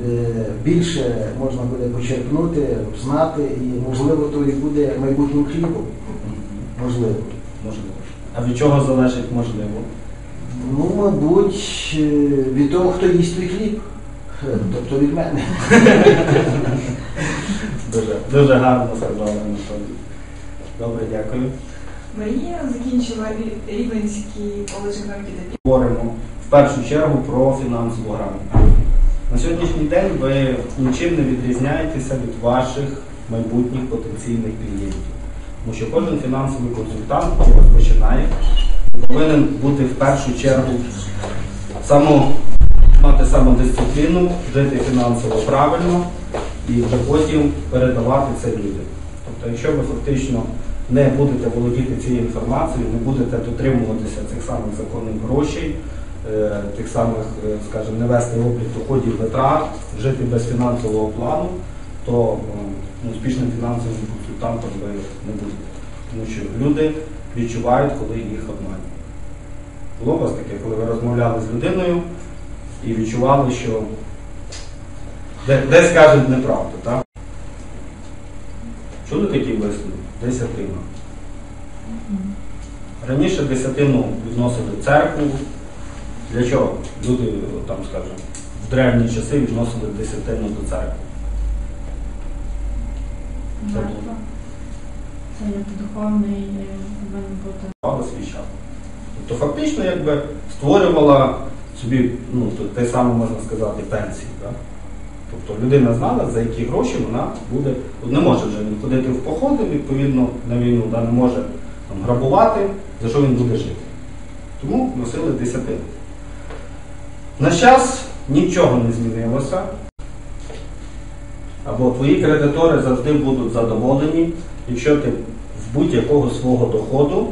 Е, Більше можна буде почерпнути, знати, і можливо то і буде майбутнім хлібом. Можливо. Можливо. А від чого залежить можливо? Ну, мабуть, е, від того, хто їсть той хліб. Е, Тобто від мене. Дуже, дуже гарно сказали Анатолій. Добре, дякую. Марія закінчила Рі- Рівненський коледж економіки та Говоримо в першу чергу про фінансову грамоту. На сьогоднішній день ви нічим не відрізняєтеся від ваших майбутніх потенційних клієнтів. Тому що кожен фінансовий консультант, який розпочинає, повинен бути в першу чергу само, мати самодисципліну, жити фінансово правильно і вже потім передавати це людям. Тобто, якщо ви фактично не будете володіти цією інформацією, не будете дотримуватися цих самих законних грошей, тих самих, е, скажімо, не вести облік доходів витрат, жити без фінансового плану, то е, ну, успішним фінансовим консультантом ви не будете. Тому що люди відчувають, коли їх обманюють. Було у вас таке, коли ви розмовляли з людиною і відчували, що десь кажуть неправду, так? Чули такий вислів? Десятина. Раніше десятину відносили церкву. Для чого? Люди, там, скажімо, в древні часи відносили десятину до церкви. Це як духовний повинен бути. Мали свій час. Тобто фактично якби створювала собі, ну, те саме можна сказати, пенсію. Так? Тобто людина знала, за які гроші вона буде, не може вже він ходити в походи, відповідно, на війну, да, не може там, грабувати, за що він буде жити. Тому носили десятину. На час нічого не змінилося. Або твої кредитори завжди будуть задоволені, якщо ти в будь-якого свого доходу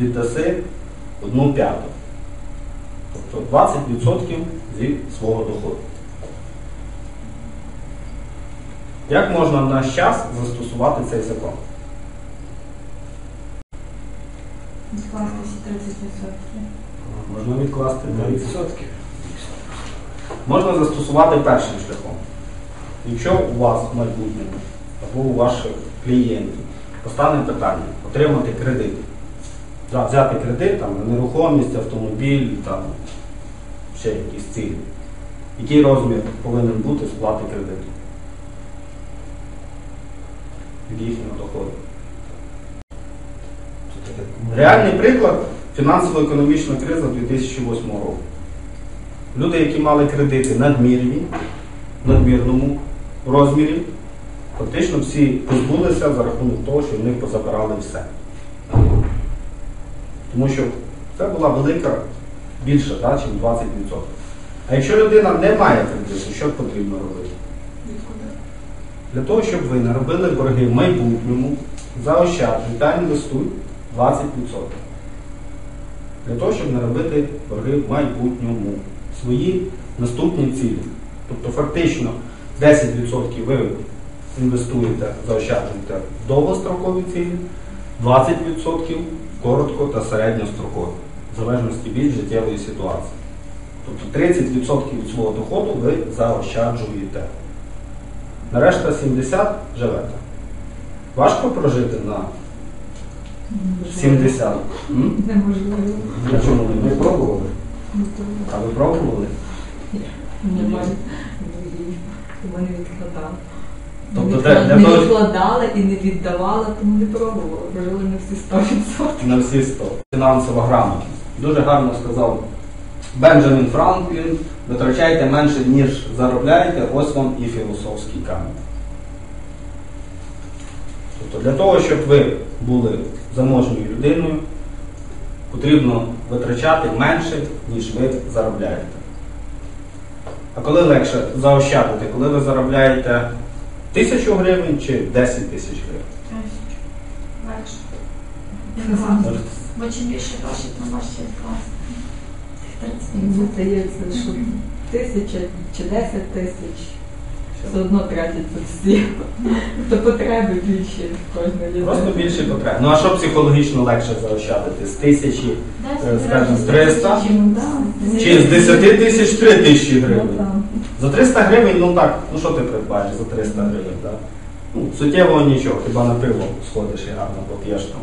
віддаси одну п'яту. Тобто 20% зі свого доходу. Як можна в наш час застосувати цей закон? Відкласти 30%. Можна відкласти 30%. Можна застосувати першим шляхом. Якщо у вас в майбутньому або у ваших клієнтів постане питання отримати кредит, Да, взяти кредит там, на нерухомість, автомобіль, там, ще якісь цілі. Який розмір повинен бути сплати кредиту? Від їхнього доходу. Реальний приклад фінансово-економічна криза 2008 року. Люди, які мали кредити надмірні, в надмірному розмірі, фактично всі позбулися за рахунок того, що в них позабирали все. Тому що це була велика, більша, да, ніж 20%. А якщо людина не має кредиту, що потрібно робити? Для того, щоб ви не робили борги в майбутньому, заощаджуй та інвестуй 20%. Для того, щоб не робити борги в майбутньому. Свої наступні цілі. Тобто фактично 10% ви інвестуєте, заощаджуєте в довгострокові цілі, 20% в коротко та середньострокові, в залежності від життєвої ситуації. Тобто 30% від свого доходу ви заощаджуєте. На решта 70 живете. Важко прожити на 70. М? Неможливо. На чому не пробували. А ви пробували? Немає. Вони відкладали. Тобто не, де- відклад- для не того- відкладали і не віддавали, тому не пробували. Прожили на всі 100%. На всі 100. Фінансова грамотність. Дуже гарно сказав Бенджамін Франклін. Витрачайте менше, ніж заробляєте, ось вам і філософський камінь. Тобто для того, щоб ви були заможньою людиною, потрібно витрачати менше, ніж ви заробляєте. А коли легше заощадити, коли ви заробляєте тисячу гривень чи 10 тисяч гривень? Тисячу. Легше. Бо чим більше важче відкласти. Мені здається, що тисяча чи 10 тисяч все одно тратять тут всі. То потреби більше в кожної людини. Просто більше потреб. Ну а що психологічно легше заощадити? З тисячі, е, скажімо, з 300 Ну, чи з 10 тисяч 3 тисячі Ну, гривень? За 300 гривень, ну так, ну що ти придбаєш за 300 гривень? Да? Ну, суттєвого нічого, хіба на пиво сходиш і гарно поп'єш там.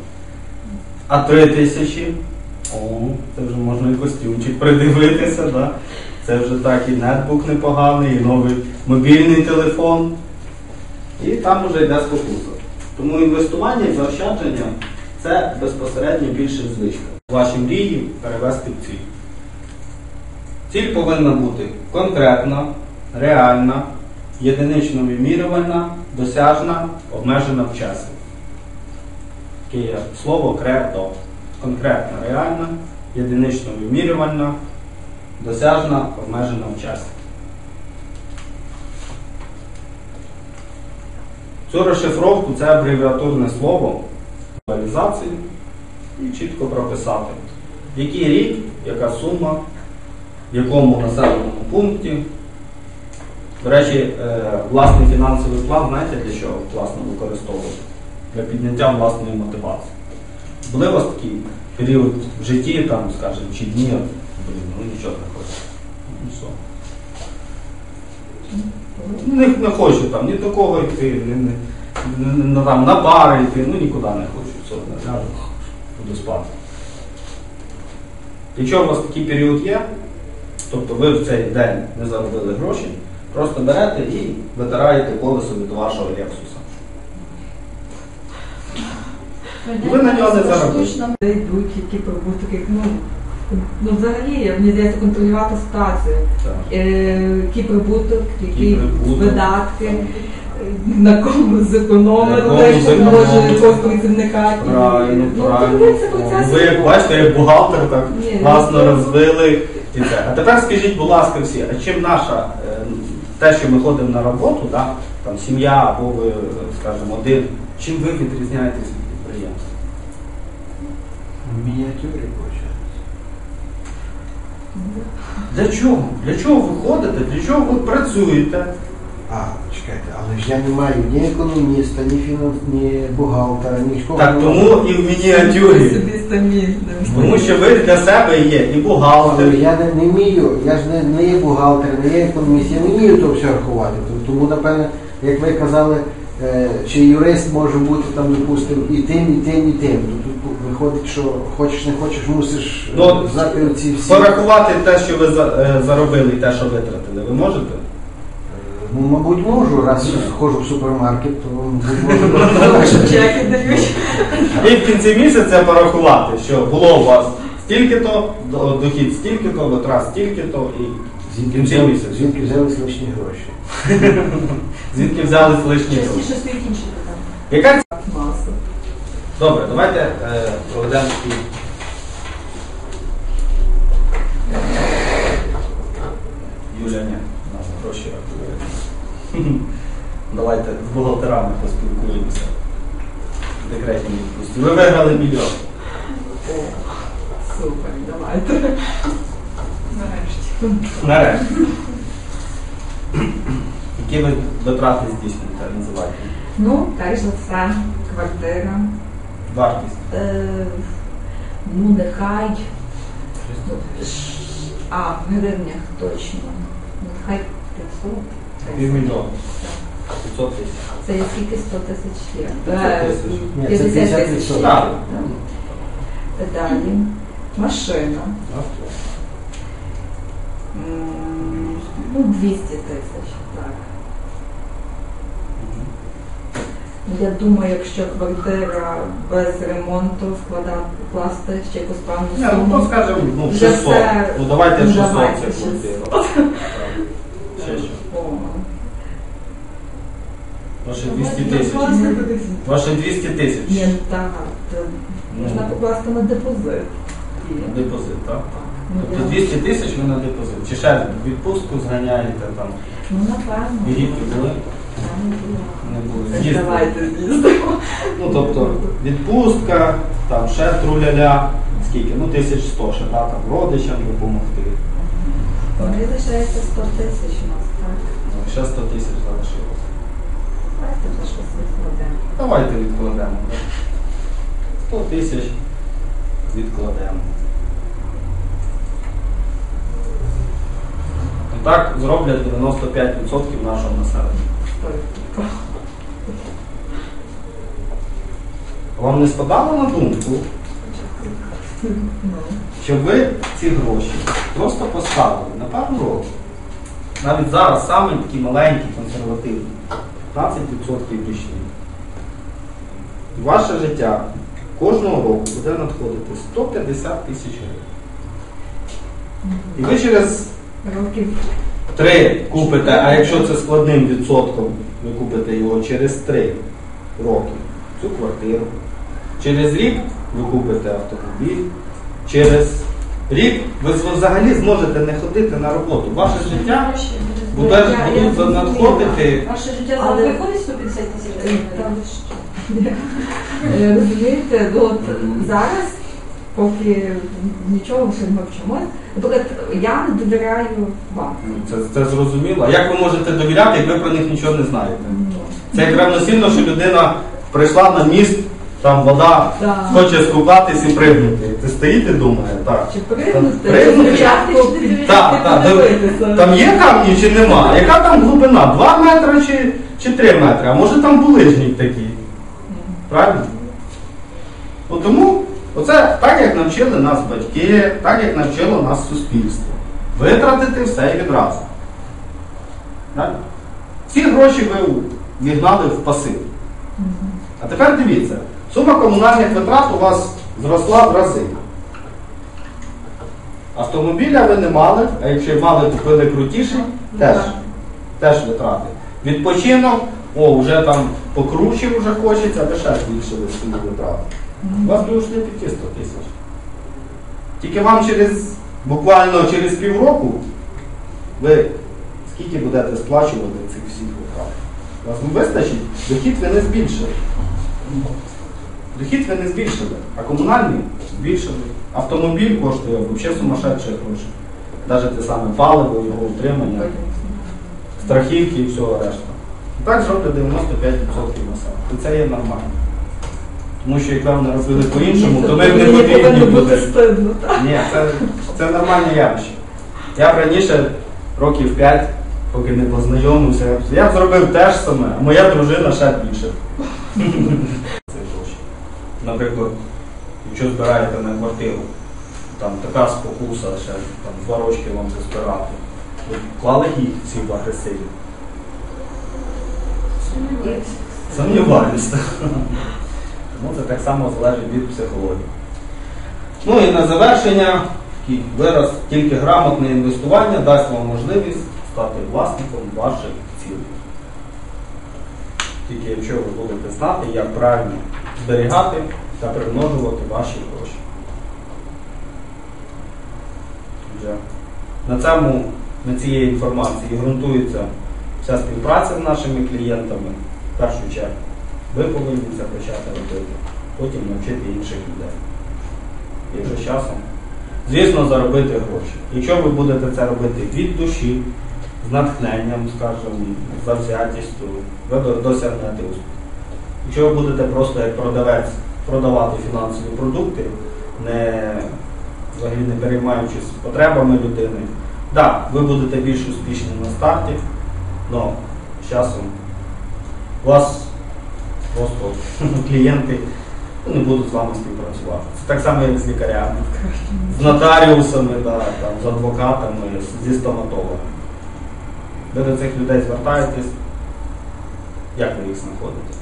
А 3 тисячі, о, це вже можна і костюмчик придивитися, да? Це вже так і нетбук непоганий, і новий мобільний телефон. І там вже йде спокуса. Тому інвестування і заощадження це безпосередньо більше звичка. Ваші мрії перевести в ціль. Ціль повинна бути конкретна, реальна, єдинично вимірювальна, досяжна, обмежена в часі. Таке є слово кредо. Конкретна, реальна, єдинично вимірювальна, досяжна, обмежена в часі. Цю розшифровку це абревіатурне слово реалізації і чітко прописати, який рік, яка сума, в якому населеному пункті. До речі, е, власний фінансовий план, знаєте, для чого власне використовувати? Для підняття власної мотивації. Були у вас такий період в житті, там, скажімо, чи дні, блін, ну нічого не хочу. Ну? Не, не хочу там ні до кого йти, ні, ні, ні, ні, там, на пари йти, ну нікуди не хочу. Все, не ляжу, буду спати. Якщо у вас такий період є, тобто ви в цей день не заробили гроші, просто берете і витираєте колесо від вашого Лексуса. Ви на нього не заробите. Штучно йдуть, які прибутки. Ну, ну взагалі, мені здається, контролювати ситуацію. Е, який прибуток, які прибуток. видатки, е, на кому зекономили, На може якогось працівника. Правильно, Ну, правильно. це процес. Ви як бачите, як бухгалтер так Ні, класно ну, розвили. І це. А тепер скажіть, будь ласка, всі, а чим наша, е, те, що ми ходимо на роботу, да, там сім'я або ви, е, скажімо, один, чим ви відрізняєтесь від підприємства? В мініатюрі виходить. Для чого? Для чого ви ходите? Для чого ви працюєте? А, чекайте, але ж я не маю ні економіста, ні фінанс, ні бухгалтера, нічого. Так тому і в мініатюрі. Тому що ви для себе є і Але бухгалтер, я не, не вмію, я ж не, не є бухгалтер, не є економіст, я не вмію то все рахувати. Тому- напевне, як ви казали, е, чи юрист може бути там, допустимо, і тим, і тим, і тим. Виходить, що хочеш не хочеш, мусиш е, Ну, знати оці всі. порахувати те, що ви за- е, заробили, і те, що витратили. Ви можете? Ну, мабуть, можу, раз ходжу в супермаркет, то мабуть, можу. Чеки дають. І в кінці місяця порахувати, що було у вас стільки-то, до- дохід стільки-то, витрат стільки-то, і в Звідки кінці взяли, місяця. звідки взяли лишні гроші? Звідки взяли лишні гроші. Частіше стоїть інші питання. Яка ці-. Добре, давайте е, проведемо такий. Юля, ні, нам гроші рахує. Давайте з бухгалтерами поспілкуємося. Декретні відпустці. Ви виграли мільйон. О, Супер, давайте. Нарешті. Нарешті. Які ви витрати здійснюєте, називайте? Ну, перш за все, квартира. Вартість. Е, ну, нехай. А, в гривнях точно. Нехай 500. Півмільйона. 500 тисяч. Це скільки 100 тисяч є? 500 Е, тисяч. 50 50. Далі. Машина. Авто. Ну, 200 тисяч, так. Я думаю, якщо квартира без ремонту складати, класти ще якусь певну Ні, ну суму. то скажемо, ну 600. все. Ну давайте Ну, 600 давайте це 600. квартира. Ще що? Ваше 200 тисяч. Ваше 200 тисяч. Ні, ну так, Ну. можна покласти на депозит. І- Депозит, так? Ну, Тобто 200 тисяч ви на депозит. Чи ще відпустку зганяєте там? Ну, напевно. Єгипті були? Не було. Ну тобто відпустка, там ще труляля, скільки? Ну 1100 ще, да, там родичам допомогти. Мені лишається 100 тисяч у нас, так? Ну, ще 100 тисяч залишилось. Давайте вже щось відкладемо. Давайте відкладемо. да. 100 тисяч відкладемо. І так зроблять 95% нашого населення. Вам не спадало на думку, щоб ви ці гроші просто поставили на пару років. Навіть зараз саме такі маленькі, консервативні, 15% річні. Ваше життя кожного року буде надходити 150 тисяч гривень. І ви через Років Три купите, а якщо це складним відсотком, ви купите його через три роки цю квартиру. Через рік ви купите автомобіль. Через рік ви взагалі зможете не ходити на роботу. Ваше життя буде, надходити. Ваше життя виходить 150 тисяч гривень? Е, Розумієте, от зараз, поки нічого ще не вчимо, наприклад, я не довіряю вам. Ну, Це, це зрозуміло. А як ви можете довіряти, як ви про них нічого не знаєте? Ну, Це як равносильно, що людина прийшла на міст, там вода, да. хоче скупатись і пригнути. Ти стоїть і думає, так. Чи пригнути, Пригнути? чи спочатку Так, так, подивитися. Там є камні чи нема? Яка там глибина? 2 метри чи, чи 3 метри? А може там булижник такий? Правильно? От тому оце так, як навчили нас батьки, так як навчило нас суспільство. Витратити все і відразу. Правильно? Ці гроші ви вігнали в пасив. А тепер дивіться, сума комунальних витрат у вас зросла в рази. Автомобіля ви не мали, а якщо мали, купили крутіший, теж, теж витрати. Відпочинок, о, вже там покруче вже хочеться, ви ще збільшили свої витрати. У вас ушли піти 100 тисяч. Тільки вам через буквально через півроку ви скільки будете сплачувати цих всіх витрат? У вас не вистачить, дохід ви не збільшили. Дохід ви не збільшили, а комунальний збільшили. Автомобіль коштує взагалі сумасшедші гроші. Навіть те саме паливо, його утримання, страхівки і всього решта. Так зроблять 95% населення. І це є нормально. Тому що якби вони робили по-іншому, то ми б не потрібні були. Ні, це, це нормальне явище. Я б раніше, років 5, поки не познайомився, я б зробив те ж саме, а моя дружина ще більше. Наприклад, якщо збираєте на квартиру, там така спокуса, ще там два рочки вам збирати. Ви клали гід всі в агресиві. Сумніваюся. Тому це так само залежить від психології. Ну і на завершення такий вираз тільки грамотне інвестування дасть вам можливість стати власником ваших цілей. Тільки якщо ви будете знати, як правильно зберігати та примножувати ваші гроші. На цьому, на цієї інформації ґрунтується вся співпраця з нашими клієнтами. В першу чергу, ви повинні це почати робити, потім навчити інших людей. І вже часом, звісно, заробити гроші. Якщо ви будете це робити від душі, з натхненням, скажімо, завзятістю, ви досягнете успіху. Якщо ви будете просто як продавець продавати фінансові продукти, не, взагалі не переймаючись потребами людини, так, ви будете більш успішні на старті, але з часом у вас просто клієнти ну, не будуть з вами співпрацювати. Це так само, як з лікарями, з нотаріусами, да, там, з адвокатами, зі стоматологами. Ви до цих людей звертаєтесь, як ви їх знаходите?